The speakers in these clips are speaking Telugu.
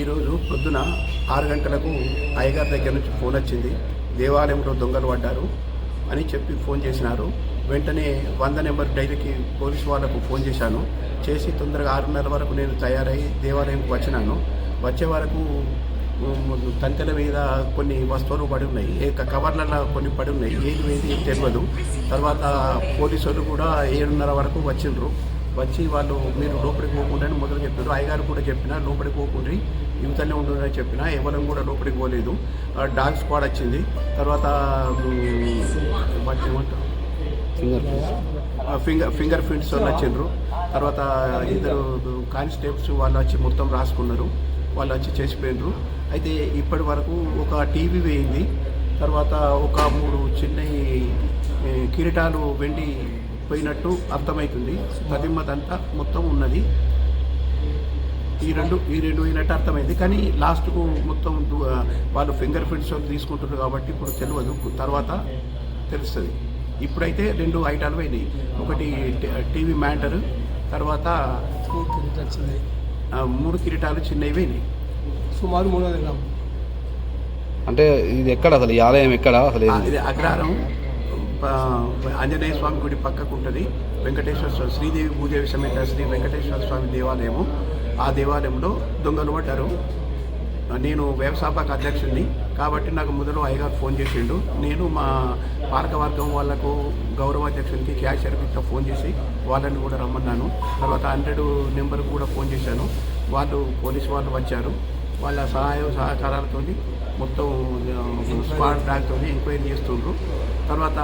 ఈరోజు పొద్దున ఆరు గంటలకు అయ్యగారి దగ్గర నుంచి ఫోన్ వచ్చింది. దేవాలయంలో దొంగలు పడ్డారు అని చెప్పి ఫోన్ చేసినారు. వెంటనే వంద నెంబర్ డైరీకి పోలీసు వాళ్ళకు ఫోన్ చేశాను. చేసి తొందరగా ఆరున్నర వరకు నేను తయారై దేవాలయంకి వచ్చినాను. వచ్చే వరకు తంతెల మీద కొన్ని వస్తువులు పడి ఉన్నాయి. ఏ కవర్లలో కొన్ని పడి ఉన్నాయి. ఏది ఏది తెలియదు తర్వాత పోలీసు వాళ్ళు కూడా ఏడున్నర వరకు వచ్చిండ్రు. వచ్చి వాళ్ళు మీరు లోపలికి పోకుండా అని మొదలు చెప్పారు. అయ్యగారు కూడా చెప్పిన లోపలికి పోకుండా యువతనే ఉంటుందని చెప్పిన ఎవరం కూడా లోపలికి పోలేదు. డాగ్ స్క్వాడ్ వచ్చింది. తర్వాత ఏమంటారు? ఫింగర్ ఫింగర్ ప్రింట్స్ వాళ్ళు వచ్చిండ్రు. తర్వాత ఇద్దరు కానిస్టేబుల్స్ వాళ్ళు వచ్చి మొత్తం రాసుకున్నారు. వాళ్ళు వచ్చి చేసిపోయినరు అయితే ఇప్పటి వరకు ఒక టీవీ వేయింది. తర్వాత ఒక మూడు చిన్న కిరీటాలు వెండి పోయినట్టు అర్థమవుతుంది తదిమ్మదంతా మొత్తం ఉన్నది. ఈ రెండు ఈ రెండు పోయినట్టు అర్థమైంది. కానీ లాస్ట్కు మొత్తం వాళ్ళు ఫింగర్ ప్రింట్స్ తీసుకుంటున్నారు కాబట్టి ఇప్పుడు తెలియదు. తర్వాత తెలుస్తుంది. ఇప్పుడైతే రెండు ఐటాలు పోయినాయి. ఒకటి టీవీ మ్యాటర్ తర్వాత మూడు కిరీటాలు చిన్నవి. పోయినాయి. సుమారు మూడు అంటే ఇది ఎక్కడ అసలు? ఈ ఆలయం ఎక్కడ అసలు? ఇది అగ్రహారం. ఆంజనేయ స్వామి గుడి పక్కకు ఉంటుంది వెంకటేశ్వర స్వామి శ్రీదేవి భూదేవి సమేత శ్రీ వెంకటేశ్వర స్వామి దేవాలయము. ఆ దేవాలయంలో దొంగలు పడ్డారు. నేను వ్యవస్థాపక అధ్యక్షుడిని. కాబట్టి నాకు మొదలు అయ్యగారు ఫోన్ చేసిండు. నేను మా పాలకవర్గం వాళ్ళకు గౌరవ అధ్యక్షునికి క్యాష్ ఇట్లా ఫోన్ చేసి వాళ్ళని కూడా రమ్మన్నాను. తర్వాత హండ్రెడ్ నెంబర్ కూడా ఫోన్ చేశాను. వాళ్ళు పోలీసు వాళ్ళు వచ్చారు. వాళ్ళ సహాయం సహకారాలతో మొత్తం స్క్వాడ్ డాక్తో ఎంక్వైరీ చేస్తుండ్రు. తర్వాత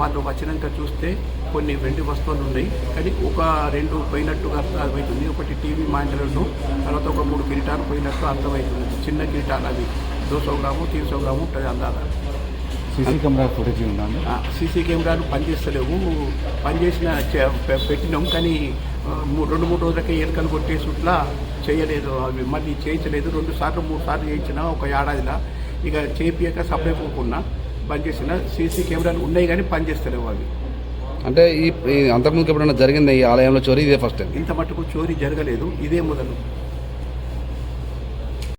వాళ్ళు వచ్చినాక చూస్తే కొన్ని వెండి వస్తువులు ఉన్నాయి. కానీ ఒక రెండు పోయినట్టుగా అర్థమవుతుంది ఒకటి టీవీ మాంటలను తర్వాత ఒక మూడు కిరీటాలు పోయినట్టు అర్థమవుతుంది చిన్న కిరీటాలు అవి. దోసో గ్రాము తీసో గ్రాము ఉంటుంది అందాల. సీసీ కెమెరా ఫుటేజ్ ఉందా సీసీ కెమెరాలు పనిచేస్తలేవు. పనిచేసిన పెట్టినాం. కానీ రెండు మూడు రోజులకే కొట్టేసి ఇట్లా చేయలేదు. అవి మళ్ళీ చేయించలేదు. రెండు సార్లు మూడు సార్లు చేయించిన ఒక ఏడాదిలా. ఇక చేపియక సప్లై పోకుండా. బంద్ చేసిన సీసీ కెమెరాలు ఉన్నాయి కానీ పనిచేస్తలేవు అవి. అంటే ఈ అంతకుముందుకు ఎప్పుడైనా జరిగింది ఈ ఆలయంలో చోరీ? ఇదే ఫస్ట్ టైం ఇంత మటుకు చోరీ జరగలేదు. ఇదే మొదలు.